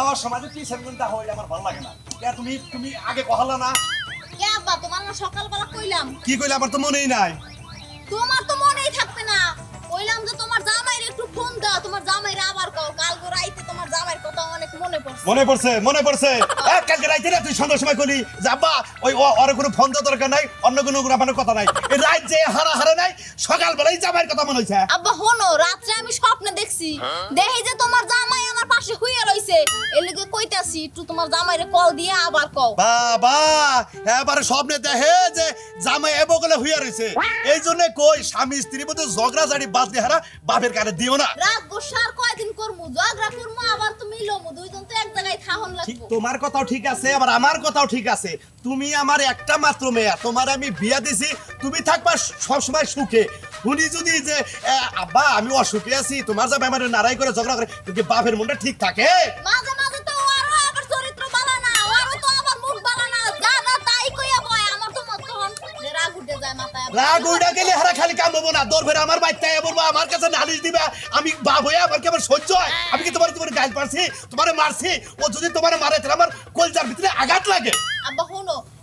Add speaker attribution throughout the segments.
Speaker 1: যাওয়ার সময় কি হয় আমার ভালো লাগে না। কে তুমি তুমি আগে কহালা না।
Speaker 2: কে আব্বা তোমার না সকালবেলা কইলাম।
Speaker 1: কি কইলে? আমার তো মনেই নাই।
Speaker 2: তোমার তো মনেই থাকবে না। কইলাম যে তোমার জামাইরে একটু ফোন দাও তোমার জামাইরে আবার কও। কাল গো রাইতে তোমার জামাইয়ের কথা অনেক মনে পড়ছে।
Speaker 1: মনে পড়ছে মনে পড়ছে। এ, কালকে রাইতে না তুই সন্ধ্যার সময় কলি যে আব্বা ওই ওর কোনো ফোন দেওয়ার দরকার নাই অন্য কোনো কথা নাই। এই রাত যে হারা হারা নাই সকালবেলায় জামাইয়ের কথা মনে হয়েছে
Speaker 2: আব্বা হনো রাত্রে আমি স্বপ্নে দেখছি। দেখি যে তোমার জামাই পাশে শুয়ে রইছে। এর লিগে কইতাছি একটু তোমার জামাইরে কল দিয়ে আবার কও।
Speaker 1: বাবা এবারে স্বপ্নে দেখে যে জামাই এ বগলে হইয়া রয়েছে এই জন্য কই স্বামী স্ত্রীর মধ্যে ঝগড়া জাড়ি বাদ দিয়ে হারা বাপের কানে দিও না।
Speaker 2: রাগ গোসার কয়দিন করমু? ঝগড়া করমু আবার তো মিলমু দুইজন তো এক জায়গায় থাহন
Speaker 1: ঠিক
Speaker 2: লাগবো
Speaker 1: তোমার কথাও ঠিক আছে আবার আমার কথাও ঠিক আছে। তুমি আমার একটা মাত্র মেয়া তোমার আমি বিয়া দিছি তুমি থাকবা সবসময় সুখে। উনি যদি যে আব্বা, আমি অসুখে আছি, তোমার যা আমার নারাই করে ঝগড়া করে বাপের মনটা ঠিক থাকে?
Speaker 2: মাঝে মাঝে রাগ
Speaker 1: গেলে হারা খালি কাম হব না। দৌড় ফেরে আমার বাচ্চা বলব আমার কাছে নালিশ দিবা আমি বাপ হয়ে আমার সহ্য হয়। আমি কি তোমার তোমার পারছি? তোমার মারছি? ও যদি তোমার মারে তাহলে আমার কলজার ভিতরে আঘাত লাগে।
Speaker 2: আব্বা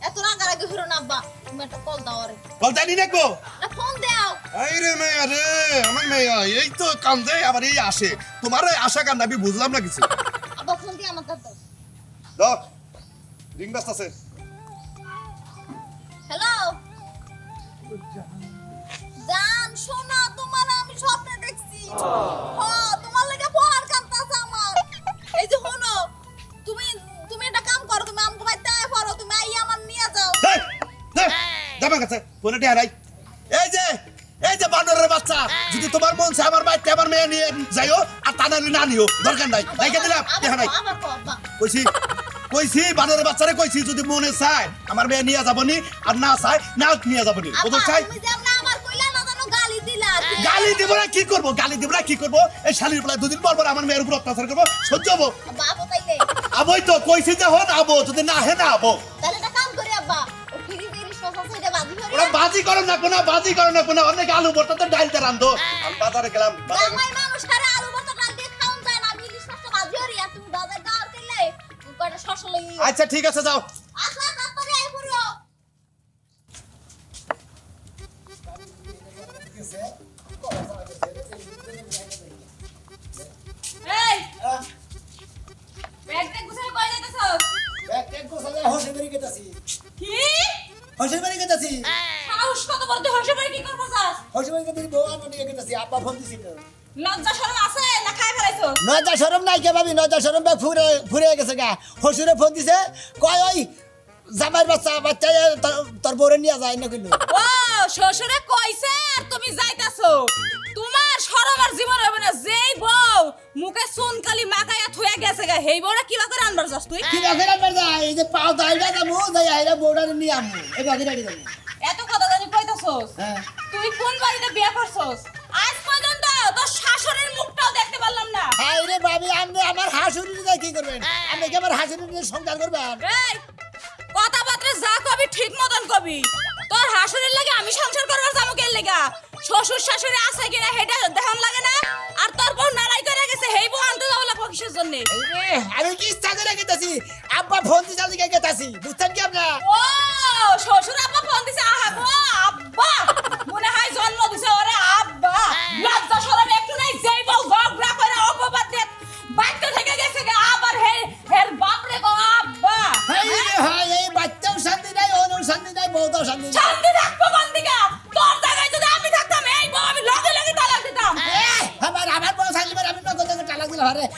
Speaker 2: এত রাগারাগি না আব্বা। তুমি একটা কল দাও আরে।
Speaker 1: না
Speaker 2: ফোন দাও।
Speaker 1: এই রে মেয়া রে আমার মেয়া এই তো কান্দে আবার এই আসে। তোমার আশা কান্দ আমি বুঝলাম না কিছু।
Speaker 2: আব্বা ফোন দিয়ে আমার দাও।
Speaker 1: দাও রিং
Speaker 2: হ্যালো জান শোনা তোমার আমি স্বপ্নে দেখছি। হ তোমার লাগে পড়ার কান্তাছে আমার। এই যে শোনো তুমি তুমি একটা কাম করো তুমি আমাকে বাইতে আয় পড়ো তুমি আই আমার নিয়ে যাও।
Speaker 1: যাবার কাছে ফোনে টিয়া নাই এই যে এই যে বানরের বাচ্চা যদি তোমার মন চায় আমার বাইতে আমার মেয়ে নিয়ে যাইও আর তা না নিও দরকার নাই। রেখে দিলাম দেখা নাই। কইছি কইছি বানরের বাচ্চারে কইছি যদি মনে চায় আমার মেয়ে নিয়ে যাবনি আর না চায় না নিয়ে যাবনি। বুঝো চাই
Speaker 2: গালি।
Speaker 1: গালি না কি করব? গালি দিব না কি করব? এই শালির বেলায় দুদিন পর পর আমার মেয়ের উপর অত্যাচার করব। সহ্য হব? আবই তো কইছি যে হন আবো যদি না হে না আবো।
Speaker 2: বাজি ধরে।
Speaker 1: ওরা বাজি করো না কোনো বাজি করো না কোনো। অনেক আলু ভর্তা তো ডালতে রান্ধো। আমি বাজারে গেলাম আচ্ছা ঠিক আছে যাও।
Speaker 3: নজা সরম নাই কে ভাবি নজা সরম ব্যাগ ফুরে ফুরে গেছে গা। হসুরে ফোন দিছে কয় ওই জামাইর বাচ্চা বাচ্চা তোর- বউরে নিয়ে যায় না কিন্তু
Speaker 4: ও শ্বশুরে কইছে আর তুমি যাইতাছো। তোমার শরম আর জীবন হবে না। যেই বউ মুখে সুনকালি মাকায়া থুয়া গেছে গা হেই বউরা কিবা করে আনবার যাস তুই?
Speaker 3: কি বাকি রাখবার যায়? এই যে পাও দাইবা যাব যাই আইরা বউটারে নিয়ে আমু এই বাকি রাখি যাব।
Speaker 4: এত কথা জানি কইতাছস?
Speaker 3: হ্যাঁ।
Speaker 4: তুই কোন বাড়িতে বিয়ে করছস? আজ পর্যন্ত তোর শাশুড়ির মুখটাও দেখতে পারলাম না।
Speaker 3: হাই রে ভাবি আপনি আমার হাসুরি দিয়ে কি করবেন? আপনি কি আমার হাসুরি দিয়ে সংসার করবেন?
Speaker 4: এই কথাবার্তা যা কবি ঠিক মতন কবি। তোর হাসুরের লাগে আমি সংসার করবার যাব কেন লেগা? শ্বশুর শাশুড়ি আছে কিনা হেটা দেখান লাগে না? আর তোর বউ নারাই করে গেছে হেই বউ আনতে যাব লাগবো কিসের জন্য?
Speaker 3: আমি কি ইচ্ছা করে গেতাছি? আব্বা ফোন দিছে আমি গেতাছি বুঝছেন কি আপনার
Speaker 4: ও শ্বশুর আব্বা ফোন দিছে আহা গো আব্বা!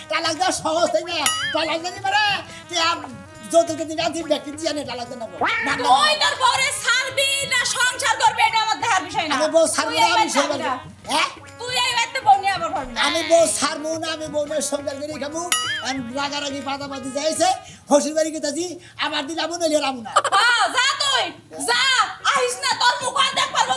Speaker 4: তালাক
Speaker 3: দিলে দেওয়া সহজ তাই না তালাক দিতে পারে যৌতুকে তালাক দেন
Speaker 4: তোর ছাড়বি না সংসার করবি এটা আমার দেখার বিষয় না।
Speaker 3: আমি বউ ছাড়বো না আমি সংসার হ্যাঁ?
Speaker 4: তুই এই বাড়িতে বউ নিয়ে আবার পারবি না।
Speaker 3: আমি বউ ছাড়বো না আমি বউ নিয়ে সংসার করে খাব। আমি রাগারাগি পাতাপাতি যাইছে হসির বাড়ি আবার নইলে রামু না।
Speaker 4: হ্যাঁ, যা তুই যা। আহিস না তোর মুখ আর দেখ পারব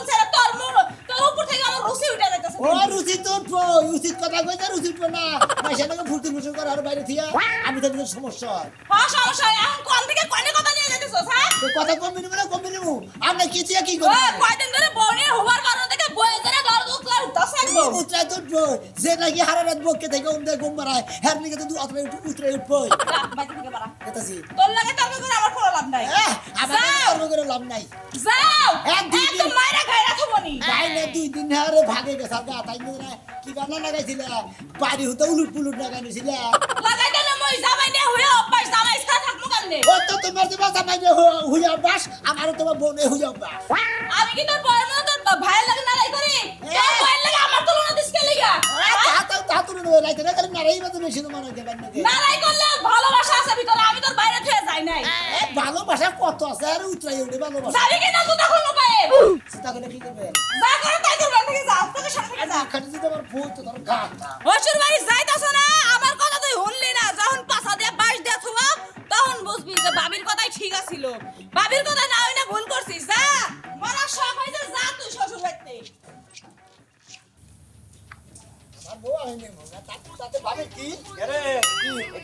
Speaker 4: তোর মুখ তোর উপর থেকে আমার রুচি উঠে যাইতেছে।
Speaker 3: ও উচিত তো উঠবো উচিত কথা কইতে আর উচিত না? পয়সা টাকা ফুর্তি ফুসুর করে আর বাইরে থিয়া আমি তো তোর সমস্যা। হয়
Speaker 4: হ্যাঁ সমস্যা হয়। এখন কোন থেকে কোনে কথা নিয়ে যাইতেছস হ্যাঁ?
Speaker 3: তো কথা কমবি নিবো না কমবি নিবো আমরা কি থিয়া কি
Speaker 4: ও কয়দিন ধরে বউ নিয়ে হুবার থেকে বয়ে ধরে দর দুধ করে একদম
Speaker 3: উত্তরায় তো উঠবো। যে নাকি হারা রাত বকে থেকে উমদে ঘুম মারায় হ্যার নিকে তো উতরে উতরে উঠবো
Speaker 4: বাইরে থেকে বাড়া।
Speaker 3: এতাছি
Speaker 4: তোর লাগে তর্ক করে আমার কোনো লাভ নাই।
Speaker 3: আমার করে লাভ নাই।
Speaker 4: যাও। একদম মাইরা
Speaker 3: না দুই দিন আরে ভাগে গেছে। গা তাই কি বানা লাগাইছিলা বাড়ি হতে উলুট পুলুট লাগাইছিল
Speaker 4: লাগাই মই জামাই নে হয়ে অভ্যাস জামাই ছাড়া থাকব কেমনে?
Speaker 3: ও তো তোমার যে বাসা মাইনে হুই অভ্যাস আমার তোমার বোনে হুই অভ্যাস।
Speaker 4: আমি কি তোর বয়ের মতো তোর ভাইয়ের লাগে নারাই করি? তোর বয়ের লাগে আমার তুলনা দিস কে লিগা?
Speaker 3: না খালি নারাই মতো বেশি হয়
Speaker 4: করলে ভালোবাসা আছে ভিতরে আমি তোর বাইরে থেকে যাই নাই।
Speaker 3: ভালোবাসা কত আছে? আর উতরাই উঠে ভালোবাসা।
Speaker 4: যাবি কি না তুই পায়ে
Speaker 3: চিন্তা করে কি করবে?
Speaker 4: যা করে তাই করবে থেকে যা তোকে সাথে যা
Speaker 3: খালি যদি আমার ভূত তোর গা
Speaker 4: হসুর বাড়ি যাইতাছ না আমার কথা তুই শুনলি না যখন পাছা দিয়ে বাস দিয়ে থুবা তখন বুঝবি যে বাবির কথাই ঠিক আছিল। বাবির কথা না হই না ভুল করছিস যা মরার শখ হয়েছে যা তুই শ্বশুর বাড়িতে
Speaker 3: আমার বউ আমি নেব না তাতে তাতে ভাবে কি?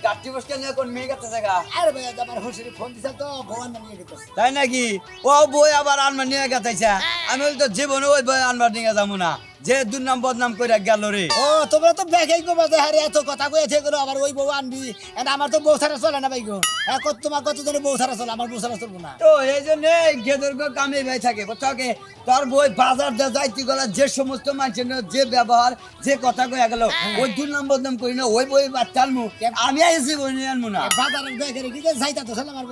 Speaker 5: গাঠি বসকে নিয়ে কোন মেয়ে কাছে জায়গা?
Speaker 3: আরে ভাই আমার হসিরে ফোন দিছে তো ভগবান নিয়ে গেছে।
Speaker 5: তাই নাকি? ও বই আবার আনবার নিয়ে গেছে আমি তো জীবনে ওই বই আনবার নিয়ে যাব না। যে দুর্নাম বদনাম করে গেল রে।
Speaker 3: ও তোমরা তো দেখেই গো বাজে হারে এত কথা কইছে গো আবার ওই বউ আনবি। এটা আমার তো বউ ছাড়া চলে না ভাই গো। এখন তোমার কত জনের বউ ছাড়া চলে? আমার বউ ছাড়া চলবো না।
Speaker 5: তো এই জন্য গেদর গো কামে ভাই থাকে। কোথাকে তোর বই বাজার দিয়ে যাইতে গেলে যে সমস্ত মানুষের যে ব্যবহার যে কথা কয়ে গেল ওই দুর্নাম বদনাম করি না ওই বই বাচ্চালমু আমি আইসি বই নিয়ে আনব না।
Speaker 3: বাজারে দেখে রেখে যে যাইতা তো চলে আমার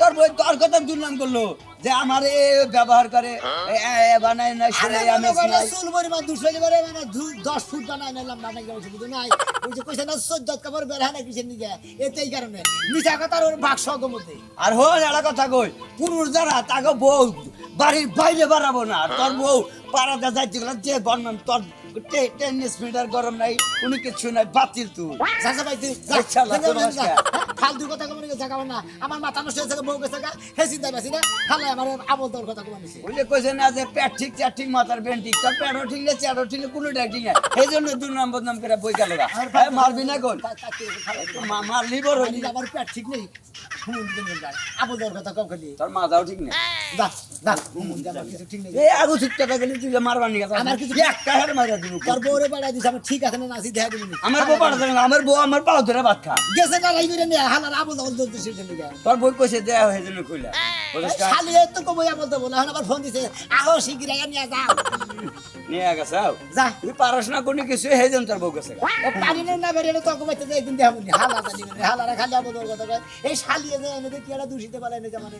Speaker 5: তোর বই তোর কথা দুর্নাম করল। যে আমার এ ব্যবহার করে বানায় না সেটাই আমি।
Speaker 3: চুল পরিমাণ দুশো করে মানে দশ ফুট বানায় নিলাম বানাই গেছে বুঝো নাই। ওই যে কইছে না চোদ্দ কাপড় বের হয় না কিসের নিকে? এতেই কারণে। মিঠা কথার ওর বাক্স মধ্যে
Speaker 5: আর হল একটা কথা কই পুরুষ যারা তাকে বউ বাড়ির বাইরে বাড়াবো না। তোর বউ পাড়াতে যাইতে গেলে যে বর্ণন তোর টেনিস মিটার গরম নাই কোনো কিছু নাই বাতিল তুই
Speaker 3: চাচা ভাই তুই। ফালতু কথা কমে গেছে জাগাবো না। আমার মাথা নষ্ট হয়েছে বউ গেছে গা। হে চিন্তা পাচ্ছি না। খালে আমার আবল তোর কথা কমে নিছে
Speaker 5: ওই কইছে না যে পেট ঠিক চার ঠিক মাথার বেন ঠিক। পেটও ঠিক না ঠিক না কোনোটা ঠিক না। এই জন্য দুই নাম বদনাম করে বই গেল গা। মারবি না কোন
Speaker 3: তা- তা
Speaker 5: মা- মারলি বড়
Speaker 3: আমি আমার পেট ঠিক নেই। আবল তোর কথা কম খালি।
Speaker 5: তোর মাথাও ঠিক না
Speaker 3: যা যা হুম, যা, কিছু ঠিক নেই
Speaker 5: আগু ঠিক টাকা গেলে তুই মারবার নিয়ে
Speaker 3: আমার কিছু-
Speaker 5: একটা হার মারা
Speaker 3: তোর বউরে বাড়া দিছে আমার ঠিক আছে না নাসি দেখা দিবি
Speaker 5: আমার বউ পাঠাতে না, আমার বউ আমার পাও ধরে ভাত খা।
Speaker 3: গেছে না লাইবে রে নিয়ে হালার আবল তাবল দলতে শিখে
Speaker 5: তোর বই কইছে দেয়া হয়ে জন্য কইলা। বুঝছ কা?
Speaker 3: কবই আবল দেবো না আবার ফোন দিছে আহো শিগগির আইয়া নিয়ে যাও।
Speaker 5: নিয়ে গেছে আও।
Speaker 3: যা।
Speaker 5: তুই পড়াশোনা করনি কিছু সেই জন্য তোর বউ গেছে।
Speaker 3: ও পানি নেই না বেরিয়ে তো কমাইতে যাই কিন্তু দেখাবো নি হালা জানি না হালারা খালি আবল দেওয়ার কথা কয়। এই শালি এনে এনে কি একটা দূষিতে পারে না জামানে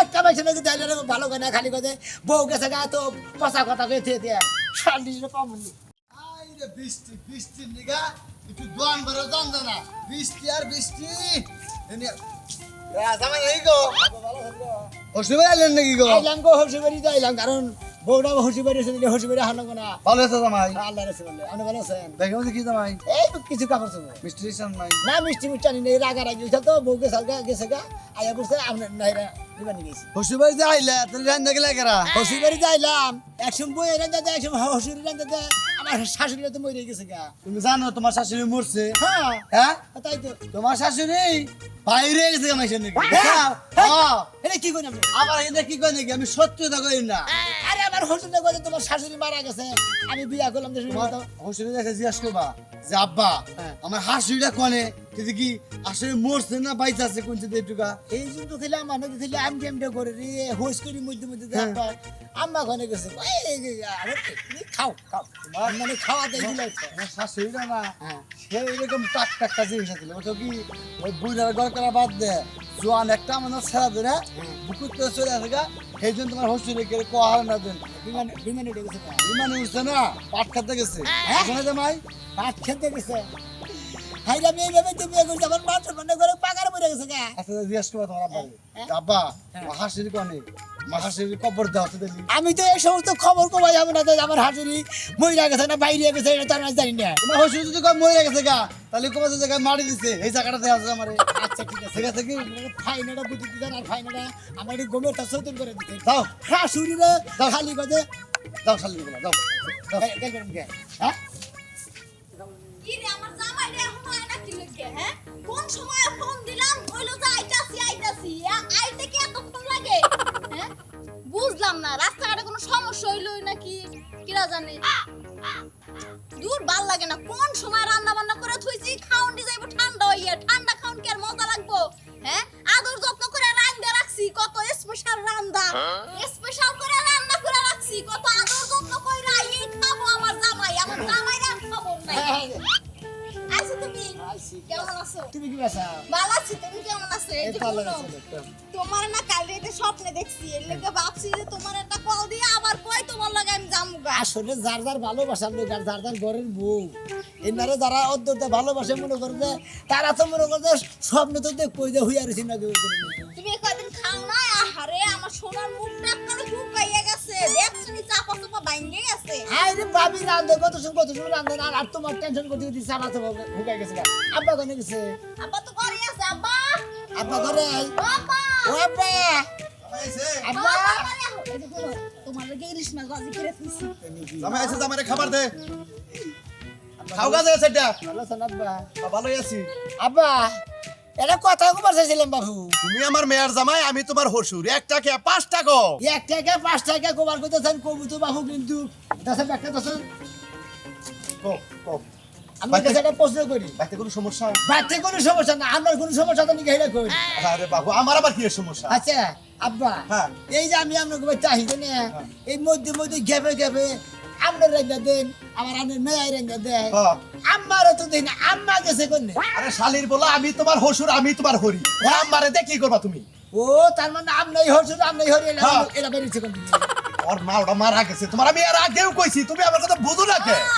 Speaker 3: এক কামাইছে না কিন্তু আইলে ভালো করে না খালি কথা বউ গেছে গা তো পচা কথা কয়ে দিয়ে দিয়ে শালি রে পাবনি
Speaker 6: আইরে বৃষ্টি বৃষ্টির নিগা একটু দোয়ান বড় জান না। বৃষ্টি আর বৃষ্টি। এনে জামাই এই গো। অসুবিধা আইলেন নাকি গো?
Speaker 3: আইলাম গো হসি তো আইলাম কারণ বউটা হসি বাড়ি এসে দিলে হসি বাড়ি হানো না
Speaker 6: ভালো আছে জামাই?
Speaker 3: আল্লাহ রেসে বললে আপনি ভালো আছেন?
Speaker 6: দেখে মধ্যে কি জামাই?
Speaker 3: এই তো কিছু কাপড় চোপড়।
Speaker 6: মিষ্টি দিচ্ছেন নাই।
Speaker 3: না মিষ্টি মিষ্টি আনি নেই রাগা রাগি তো বউ গেছে গা গেছে গা আয়া করছে আপনার নাইরা দিবানি গেছি।
Speaker 6: হসু বাড়িতে আইলে? তাহলে রান্না গেলে কেরা
Speaker 3: হসি বাড়ি যাইলাম একসময় বই রান্না দেয় একসময় হসুরি রান্না দেয়। আমার শাশুড়ি তো মরে গেছে গা।
Speaker 6: তুমি জানো তোমার শাশুড়ি মরছে।
Speaker 3: হ্যাঁ।
Speaker 6: হ্যাঁ?
Speaker 3: তাই তো।
Speaker 6: তোমার শাশুড়ি বাইরে গেছে নাকি
Speaker 3: হ্যাঁ,
Speaker 6: হ্যাঁ।
Speaker 3: কি করি আপনি
Speaker 6: আবার এটা কি কয় নাকি? আমি সত্যতা কই না।
Speaker 3: আরে আমার হসুরে কইছে তোমার শাশুড়ি মারা গেছে। আমি বিয়া করলাম তো
Speaker 6: হসুরে দেখে জিজ্ঞাসা করবা যে আব্বা
Speaker 3: হ্যাঁ।
Speaker 6: আমার হাসিটা কনে? কিন্তু কি আসলে মরছে না বাইতে আছে কোন চেয়ে এটুকা
Speaker 3: এই জন্য ছিলাম মানে ছিলাম আমি কেমটা করে রে হোস করি মধ্যে মধ্যে
Speaker 6: হ্যাঁ।
Speaker 3: দেখবা আম্মা ঘনে গেছে খাও খাও। তোমার মানে খাওয়া দেয়।
Speaker 6: আমার শাশুড়িটা না
Speaker 3: হ্যাঁ।
Speaker 6: সে এরকম টাক টাক কাজে ওটা কি ওই বুড়ার ঘর করা বাদ দে। জোয়ান একটা আমাদের ছেড়া ধরে বুকুর তো চলে আসে গা সেই জন্য তোমার হসুরে কে কোয়া না দেন।
Speaker 3: বিমানে বিমানে উঠে গেছে।
Speaker 6: বিমানে উঠছে না পাট খাতে গেছে। শোনা জামাই?
Speaker 3: ভাত খেতে গেছে। হাই আমি এইভাবে তো বিয়ে করছি আমার মাছ মনে করে পাকার মরে গেছে গা
Speaker 6: আচ্ছা জিজ্ঞেস করব তোমার আব্বা আব্বা হাসির কনে হাসির দেখি
Speaker 3: আমি তো এই সমস্ত খবর কমাই যাব না যে আমার হাসুরি মহিলা গেছে না বাইরে গেছে এটা তো আমি জানি না
Speaker 6: তোমার হসুর যদি কম মরে গেছে গা তাহলে কবে জায়গায় মারি দিছে এই জায়গাটা দেওয়া আছে আমার
Speaker 3: আচ্ছা ঠিক আছে
Speaker 6: ঠিক আছে কি
Speaker 3: ফাইনাটা বুঝে দিতেন আর ফাইনাটা আমার এই গোমের তা সৌতন করে দিতেন
Speaker 6: দাও
Speaker 3: শাশুড়িরে খালি কথা
Speaker 6: দাও গুলা দাও দাও
Speaker 3: হ্যাঁ
Speaker 2: কি রে রে হ্যাঁ? কোন সময় ফোন দিলাম? কইলো যে আইতাছি আইতাছি।
Speaker 3: আসলে যার যার ভালোবাসার লোক আর যার যার ঘরের বউ। এনারে যারা অত্যন্ত ভালোবাসে মনে করে যে তারা তো মনে করে যে স্বপ্নে তো দেখব যে হুইয়া রয়েছি না কেউ
Speaker 2: তুমি কয়দিন খাও না? আহারে আমার সোনার মুখটা করে শুকাইয়া গেছে। দেখছ নি চাপা চাপা ভাঙে গেছে।
Speaker 3: আই রে ভাবি রান্ধে কত সময় কত সময় রান্ধে আর আর তোমার টেনশন করতে করতে চালা তো হুকাই গেছে আব্বা কোনে গেছে?
Speaker 2: আব্বা তো করে আছে আব্বা।
Speaker 3: আব্বা ঘরে আই
Speaker 2: আব্বা।
Speaker 3: ও আব্বা।
Speaker 1: খাবার দে খাও
Speaker 3: ভালো
Speaker 1: আছি
Speaker 3: আব্বা এটা কথা কবার চাইছিলাম বাবু
Speaker 1: তুমি আমার মেয়ের জামাই আমি তোমার হসুর এক টাকা পাঁচ টাকা
Speaker 3: এক টাকা পাঁচ টাকা কবার করতেছেন কবু তো বাবু কিন্তু দশের একটা দশের আমি কাছে একটা প্রশ্ন করি।
Speaker 1: বাড়িতে কোনো সমস্যা?
Speaker 3: বাড়িতে কোনো সমস্যা না আমার কোনো সমস্যা তো নাকি হেরা করি
Speaker 1: আরে বাবু আমার আবার কি সমস্যা?
Speaker 3: আচ্ছা আব্বা
Speaker 1: হ্যাঁ।
Speaker 3: এই যে আমি আপনাকে ভাই চাহিদা না এই মধ্যে মধ্যে গেপে গেপে আপনার রেঞ্জা দেন আমার আপনার মেয়ের রেঞ্জা দেয়
Speaker 1: হ্যাঁ।
Speaker 3: তো দিন আম্মা গেছে কোনে
Speaker 1: আরে শালির বলো আমি তোমার হসুর আমি তোমার হরি। ও আমারে কি করবা তুমি?
Speaker 3: ও তার মানে আমরাই হরছুন আমরাই হরি
Speaker 1: হ্যাঁ।
Speaker 3: এলা বেরিয়েছে কোন
Speaker 1: ওর মা ওটা মারা গেছে। তোমার আমি আর আগেও কইছি তুমি আমার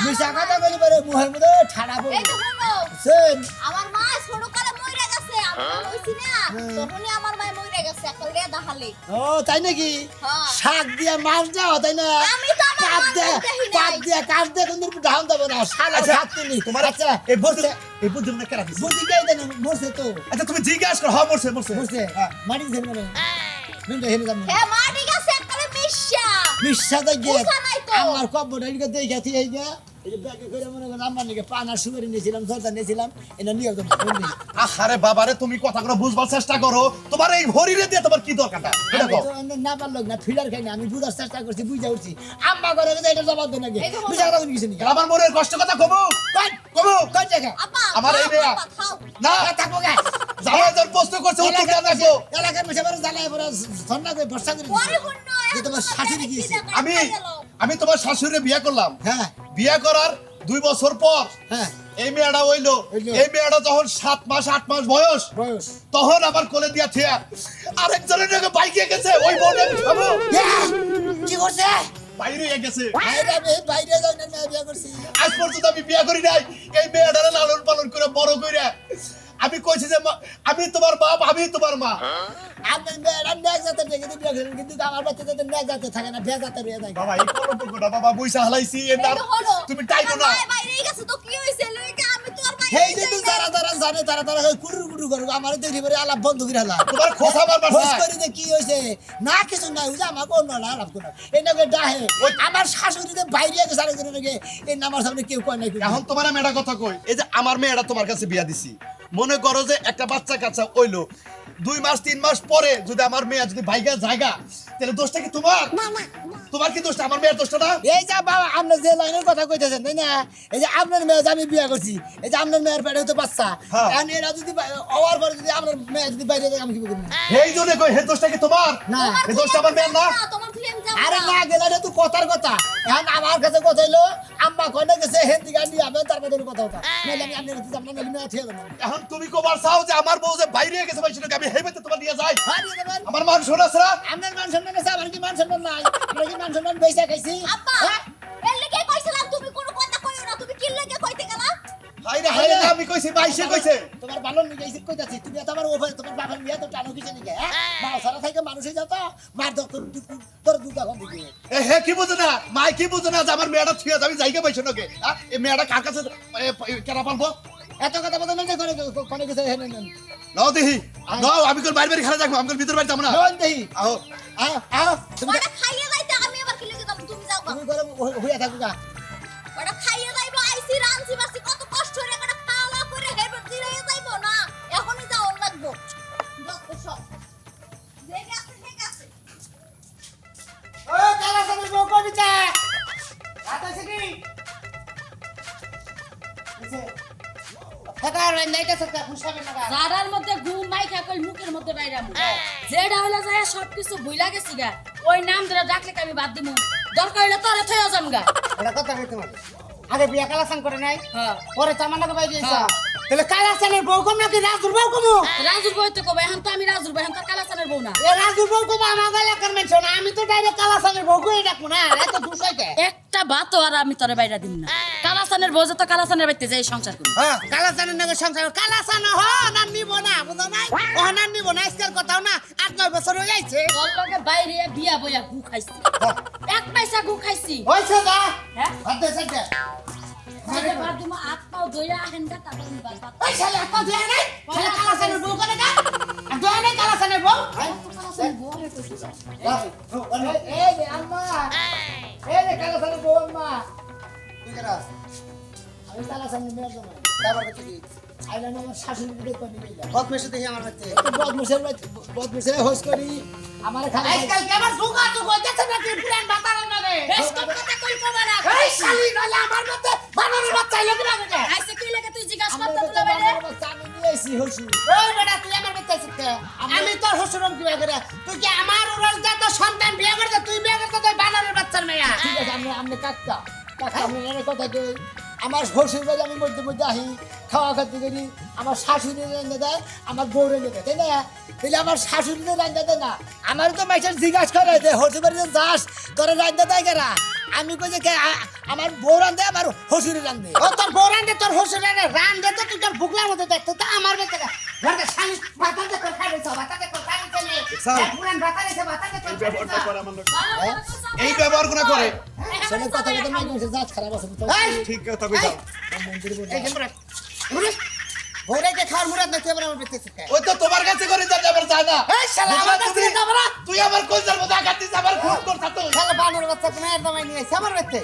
Speaker 3: মিশা কথা বলি পারে মুহের মধ্যে ঠাড়া
Speaker 2: শোনো
Speaker 3: শুন
Speaker 2: আমার মা ছোট কালে মইরা গেছে আমি কইছি না তখনই আমার মা মইরা গেছে একটা লেদা হালে।
Speaker 3: ও তাই নাকি?
Speaker 2: হ্যাঁ।
Speaker 3: শাক দিয়া মাছ দাও তাই না?
Speaker 2: আমি তো আমার
Speaker 3: কাঠ
Speaker 2: মাছ
Speaker 3: দিয়া
Speaker 2: দেখি নাই।
Speaker 3: কাঠ দিয়া কাঠ দিয়া কোন ধান দেবো না শালা
Speaker 1: আচ্ছা,
Speaker 3: খাত তুমি
Speaker 1: তোমার
Speaker 3: আচ্ছা
Speaker 1: এই বুদ্ধি এই বুদ্ধি মানে কেন দিছে?
Speaker 3: বুদ্ধি গাই দেন মরছে তো।
Speaker 1: আচ্ছা তুমি জিজ্ঞাসা করো হ্যাঁ মরছে মরছে।
Speaker 3: মরছে।
Speaker 1: হ্যাঁ।
Speaker 3: মাটি হেলে যাম
Speaker 2: হ্যাঁ মা ঠিক আছে এককালে মিশা
Speaker 3: বিশ্বাস গিয়ে। আমার কব্বর এদিকে দেখাতি মনে।
Speaker 1: আরে বাবারে তুমি কথাগুলো বুঝবার চেষ্টা করো। তোমার এই হরিরে দিয়ে তোমার কি
Speaker 3: এমনি না পারল না ফিলার খাই না আমি বুঝার চেষ্টা করছি বুঝা উঠছি। আম্মা করে এটা জবাব দেন
Speaker 2: বলো।
Speaker 3: বুঝা কথা কিছু নেই
Speaker 1: আমার মনের কষ্ট কথা কমু?
Speaker 3: কই
Speaker 1: কমু
Speaker 3: জায়গা?
Speaker 1: আমার এই। না।
Speaker 3: থাকব গা
Speaker 1: জামাই প্রশ্ন করছে উত্তর দেন
Speaker 3: মাসে এলাকার মাসে জ্বালায় বড় ঠান্ডা করে বর্ষা করে তোমার শাশুড়ি গিয়েছে।
Speaker 1: আমি। আমি তোমার শাশুড়ি বিয়ে করলাম।
Speaker 3: হ্যাঁ।
Speaker 1: বিয়ে করার দুই বছর পর
Speaker 3: হ্যাঁ।
Speaker 1: এই মেয়েটা হইল। এই মেয়েটা যখন সাত মাস আট মাস বয়স তখন আবার কোলে দিয়া থিয়া। আরেকজনের নাকি বাইকে গেছে ওই বোনে খাব
Speaker 3: কি করছে?
Speaker 1: বাইরে গেছে।
Speaker 3: বাইরে আমি বাইরে যাই না বিয়ে করছি।
Speaker 1: আজ পর্যন্ত আমি বিয়ে করি নাই। এই মেয়েটারে লালন পালন করে বড় করে আমি কইছি যে আমি তোমার বাপ আমি তোমার মা।
Speaker 3: মেয়েরা ন্যাক জাতের দেখে তো করেন কিন্তু আমার বাচ্চা যাতে ন্যাক জাতের থাকে না বিয়ে জাতের বিয়ে থাকে।
Speaker 1: বাবা এই কলম্বকটা বাবা বইসা হালাইছি এ
Speaker 2: এই
Speaker 1: না
Speaker 2: যে হলো,
Speaker 1: তুমি
Speaker 2: আমার
Speaker 1: না
Speaker 2: বাইরেই গেছে তো কি হইছে? লইগা আমি তোর বাইরে
Speaker 3: সেই যে তুই যারা যারা জানে তারা তারা কুরু কুরু করব আমার দেখি পরে আলাপ বন্ধ করে আলাপ
Speaker 1: তোমার খোসা মারবার
Speaker 3: খোঁজ। করি যে কি হয়েছে না কিছু নাই বুঝে আমাকে অন্য না আলাপ করে। এই নাকি ডাহে। আমার শাশুড়িতে বাইরে গেছে আরেকজনের নাকি এই নামার সামনে কেউ কয় নাই
Speaker 1: এখন তোমার আমি একটা কথা কই এই যে আমার মেয়েটা তোমার কাছে বিয়া দিছি। মনে করো যে একটা বাচ্চা কাচ্চা হইল দুই মাস তিন মাস পরে যদি আমার মেয়ে যদি ভাইগা জায়গা তাহলে দোষটা কি তোমার? তোমার কি দোষটা? আমার মেয়ের দোষটা না
Speaker 3: এই যে বাবা আপনার যে লাইনের কথা কইতেছেন তাই না? এই যে আপনার মেয়ে আমি বিয়ে করছি এই যে আপনার মেয়ের পেটে তো বাচ্চা।
Speaker 1: হ্যাঁ।
Speaker 3: এখন এরা যদি হওয়ার পরে যদি আপনার মেয়ে যদি বাইরে যায় আমি কি করব?
Speaker 1: এই জন্য কই হে দোষটা কি তোমার?
Speaker 3: না।
Speaker 1: এই দোষটা আমার মেয়ের না।
Speaker 2: আমি
Speaker 3: আরে
Speaker 2: না।
Speaker 3: গেলে তো কথার কথা। এখন আমার কাছে কথা হইল আম্মা কনে গেছে হেন্দি গান্ডি আমি তারপরে কোনো কথা হতা নাহলে আমি আপনার কাছে আপনার মেয়ে দেবো।
Speaker 1: এখন তুমি কবার চাও যে আমার বউ যে বাইরে গেছে ভাই সেটাকে আমি হেবেতে তোমার নিয়ে যাই। আমার মান শোনাস না
Speaker 3: আপনার মান সম্মান আছে আমার কি মান সম্মান নাই? আমরা কি মান সম্মান বেঁচে খাইছি?
Speaker 2: আব্বা
Speaker 3: হ্যাঁ?
Speaker 2: এর লেগে কইছিলাম তুমি কোনো কথা কইও না তুমি কি লেগে কইতে গেলা।
Speaker 1: হাইরে হাইরে আমি কইছি বাইশে কইছে।
Speaker 3: তোমার ভালো নিয়ে গেছি কইতাছি তুমি এত আমার ওভার তোমার বাবার বিয়ে তো টানো কিছু নিকে হ্যাঁ? মা সারা থেকে মানুষই যত মার দর তোর দুটা কম দিকে
Speaker 1: এ হে কি বুঝে না? মাই কি বুঝে না যে আমার মেয়েটা থুয়ে যাবে জায়গা পাইছে নাকি? হ্যাঁ? এই মেয়েটা কার কাছে কেনা পারব?
Speaker 3: এত কথা বলতে না করে কোনে গেছে হেনে নেন
Speaker 1: নাও দেখি। নাও আমি কোন বাইরে বাইরে খেলা দেখব আমি কোন ভিতর বাড়ি যাব না।
Speaker 3: নন দেহি
Speaker 1: আও
Speaker 3: আও আও তুমি
Speaker 2: খাইয়ে যাইতে আমি আবার কি তুমি যাও
Speaker 3: তুমি করে হইয়া থাকো
Speaker 2: ওটা খাইয়ে যাইবো আইসি রানছি বাসি
Speaker 3: টাকা রাইন যাইতেছে তা খুশাবে টাকা
Speaker 7: জারার মধ্যে ঘুম মাই খাকল মুখের মধ্যে বাইরা মুখ যেটা হইলে যায় সবকিছু ভুইলা গেছি গা। ওই নাম ধরে ডাকলে কি আমি বাদ দিমু? দরকার হইলে তোরে থইয়া যাম গা।
Speaker 3: এটা কথা কইতে পারে। আগে বিয়া কালাসান করে নাই
Speaker 7: হ্যাঁ।
Speaker 3: পরে চামান্নাকে বাই
Speaker 7: হ্যাঁ।
Speaker 3: তাহলে কালাসানের বউ কম নাকি রাজুর বউ কম?
Speaker 7: রাজুর বই তো কবে এখন তো আমি রাজুর বই এখন তো কালাসানের বউ না।
Speaker 3: এ রাজুর বউ কম আমার আমি তো ডাইরেক্ট কালাসানের বউ কই ডাকবো না এত দুসাইতে
Speaker 7: একটা বাত আর আমি তোরে বাইরা দিন না। কালাসানের বউ তো কালাসানের বাইতে যাই সংসার করি
Speaker 3: হ্যাঁ কালাসানের নাকি সংসার কালাসান হ না নিব না বুঝো নাই? ও না নিব না আজকাল কথাও না আট নয় বছর হয়ে যাইছে।
Speaker 7: বলকে বাইরে বিয়া বইয়া গু খাইছি। এক পয়সা গু খাইছি।
Speaker 3: হইছে না
Speaker 7: হ্যাঁ? আমি বাদ বাদ
Speaker 3: ওই ছেলে এত দেয় নাই ছেলে কালাসানের বউ করে না আর দেয় নাই কালাসানের বউ।
Speaker 7: কালাসানের বউ রে কইছিস
Speaker 3: এই যে আম্মা। এই। যে কালাসানের বউ আম্মা।
Speaker 8: কি করা
Speaker 3: আমি কালাসানের মেয়ের জন্য
Speaker 8: তারপর করতে কি?
Speaker 3: আইলাম আমার শাশুড়ি দিকে করে নিয়ে গেলাম
Speaker 8: বদ দেখি আমার কাছে
Speaker 3: বদমুসের বদমুসের হোস করি। আমার খালি আজকাল কি আমার সুগা তো কইতেছে না কি প্ল্যান বাতারে না রে
Speaker 7: বেশ কম কথা কই কবা না
Speaker 3: এই শালি। নলে আমার মতে বানরের বাচ্চা লাগি না রে
Speaker 7: আইছে কি লাগে তুই জিজ্ঞাসা করতে
Speaker 3: আমি নিয়ে আইছি হইছি। ওই বেটা তুই আমার মতে আছিস আমি তোর হসুরম কি করে তুই কি আমার উড়াল যা তো সন্তান বিয়ে করতে তুই বিয়ে করতে তুই বানরের বাচ্চার মেয়া। ঠিক আছে আমি আমি কাকা। কাকা আমি এর কথা কই? আমার শ্বশুর বাড়ি আমি মধ্যে মধ্যে আহি খাওয়া খাতে করি, আমার শাশুড়ি রান্না দেয়, আমার বউ রান্না দেয়, তাই না? তাহলে আমার শাশুড়ি রান্না দেয় না। আমার তো মাইসার জিজ্ঞাসা করে যে শ্বশুর বাড়িতে যাস, তোরা রান্না দেয় কেরা? আমি কই যে কে- আমার বউ রান্ধে আমার শ্বশুরে রান্ধে ও তোর বউ রান্ধে তোর শ্বশুর রান্ধে রান্ধে তো তুই তোর বুকলার মধ্যে দেখতে তো আমার বেতে ঘরে শালি ভাতা দে তোর খাই দিছ ভাতা দে তোর খাই দিছ নে
Speaker 1: স্যার।
Speaker 3: পুরান দে
Speaker 1: ব্যবহারটা
Speaker 3: দিছ।
Speaker 1: করে
Speaker 7: হ্যাঁ?
Speaker 1: এই ব্যবহার কোনা করে
Speaker 3: ছেলে কথা কথা মাই কইছে জাত খারাপ আছে তো
Speaker 1: ঠিক কথা কইতাম
Speaker 3: এই যে কে খাওয়ার মুরাদ না তুই আবার আমার বেতে শিখে
Speaker 1: তো তোমার কাছে করে যাতে আবার যায় না
Speaker 3: এই শালা আমার কাছে
Speaker 1: তুমি-
Speaker 3: যাব না
Speaker 1: তুই আমার কলজার মধ্যে আঘাত দিস আমার খুন করছা তুই
Speaker 3: শালা বানর বাচ্চা মেয়ের দামাই নিয়ে আমার বেতে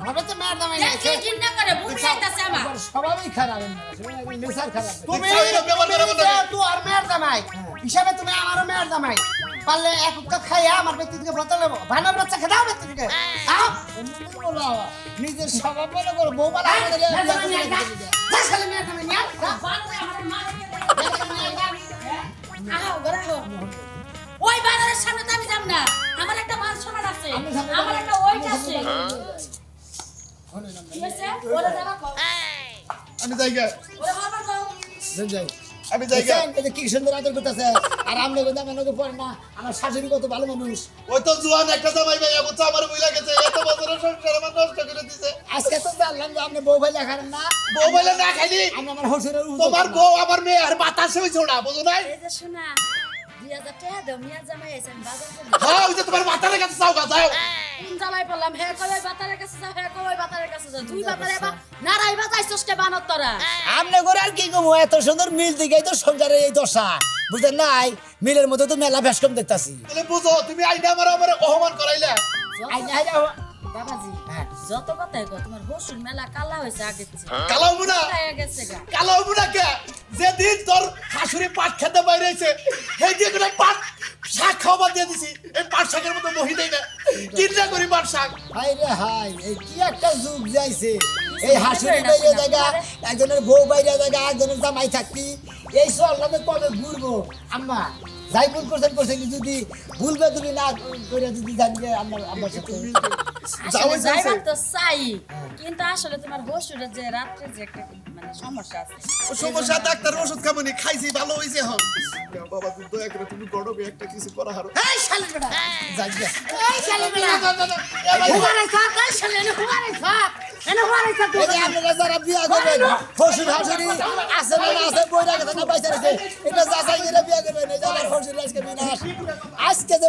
Speaker 3: আমার বেতে মেয়ের দামাই নিয়ে
Speaker 7: কি চিন্তা করে? আইতাছে আমার।
Speaker 3: সবাই খারাপ নেশার খারাপ। তুমি আর মেয়ের জামাই হিসাবে তুমি আমারও মেয়ের জামাই পারলে এক উক্কা খাইয়া আমার ব্যক্তি থেকে ব্রত নেব। ভানোর বাচ্চা খেদাও ব্যক্তি থেকে নিজের স্বভাব মনে করো বউ
Speaker 7: ওই বাজারের সামনে তো আমি যাব না। আমার একটা মান সম্মান আছে। আমার আছে। ওরে হবার কও।
Speaker 3: যাই।
Speaker 1: আমি
Speaker 3: কি সুন্দর আদর করতেছে। আর আমি কিন্তু আমার নগে পড়ে না। আমার শাশুড়ি কত ভালো মানুষ।
Speaker 1: ওই তো জুয়ান একটা জামাই ভাই বুঝছ আমার বইলা গেছে। এত বছরের সংসার আমার নষ্ট করে দিছে।
Speaker 3: আজকে তো জানলাম যে আপনি বউ ভাই লেখার না।
Speaker 1: বউ ভাই না খাইলি
Speaker 3: আমি আমার হসুরের
Speaker 1: তোমার বউ আমার মেয়ে আর বাতাসে হইছো না বুঝো নাই?
Speaker 7: এই যে শোনা
Speaker 1: হ্যাঁ ওই যে তোমার মাথার কাছে চাও গা যাও।
Speaker 7: জ্বালাই হে কই বাতারের কাছে যাও হে কই বাতারের কাছে যাও। দুই বাতারে বা নারাই বানত তোরা?
Speaker 3: আমনে করে আর কি কমো এত সুন্দর মিল দিকে তো সংসারে এই দশা। বুঝলেন নাই? মিলের মধ্যে তো মেলা ভেস কম দেখতাছি।
Speaker 1: তাহলে বুঝো তুমি আইনা আমার আমার অপমান করাইলে?
Speaker 7: বাবাজি যত কথাই কো তোমার হসুর মেলা কালা হয়েছে আগে
Speaker 1: কালাও মুনা
Speaker 7: হয়ে গেছে গা?
Speaker 1: কালাও মুনা কে? যেদিন তোর শাশুড়ি পাট খেতে বাইরেছে। সেই যে করে পাট শাক খাওয়া দিয়ে দিছি। এই পাট শাকের মতো মহি দেয় না। চিন্তা করি পাট শাক।
Speaker 3: হাই রে হাই এই কি একটা যুগ যাইছে। এই হাসুরি বাইরে জায়গা একজনের বউ বাইরে জায়গা একজনের জামাই থাকতি। এই সব কবে ঘুরবো? আম্মা যাই ভুল করছেন করছেন যদি ভুলবে তুমি না করে যদি জানবে আমার আমার সাথে
Speaker 7: যাইবার তো চাই কিন্তু আসলে তোমার হসুরের যে রাত্রে যে একটা মানে সমস্যা আছে
Speaker 1: সমস্যা ডাক্তার ওষুধ খাবনি খাইছি ভালো হইছে হন বাবা তুমি দয়া করে তুমি গড়বে একটা কিছু করা হারো
Speaker 3: এই শালি বেটা
Speaker 1: যাই।
Speaker 3: এই শালি বেটা হুমারে থাক এই শালি হুমারে থাক যারা বিয়া করবেন শ্বশুর শাশুড়ি আছে না না আছে বইরা গেছে না পয়সা রেখে এটা যাচাই করে বিয়া করবেন এই যে আমার আজকে বিনাশ। আজকে যে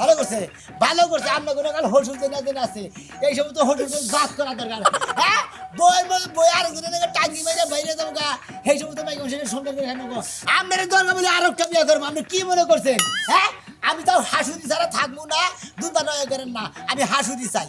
Speaker 3: ভালো করছে ভালো করছে। আমরা কোনো কাল হসুর দিন আছে। এই সময় তো হসুর জাত করা দরকার। হ্যাঁ? বই বই আর একজনের টাঙ্গি মেরে বাইরে যাব গা। সেই সময় তো মাইকে সেটা সুন্দর করে নেব। আপনার দরকার বলে আর একটা বিয়ে করব। আপনি কি মনে করছেন? হ্যাঁ? আমি তাও হাসুরি ছাড়া থাকব না দুধ নয় করেন না। আমি হাসুরি চাই।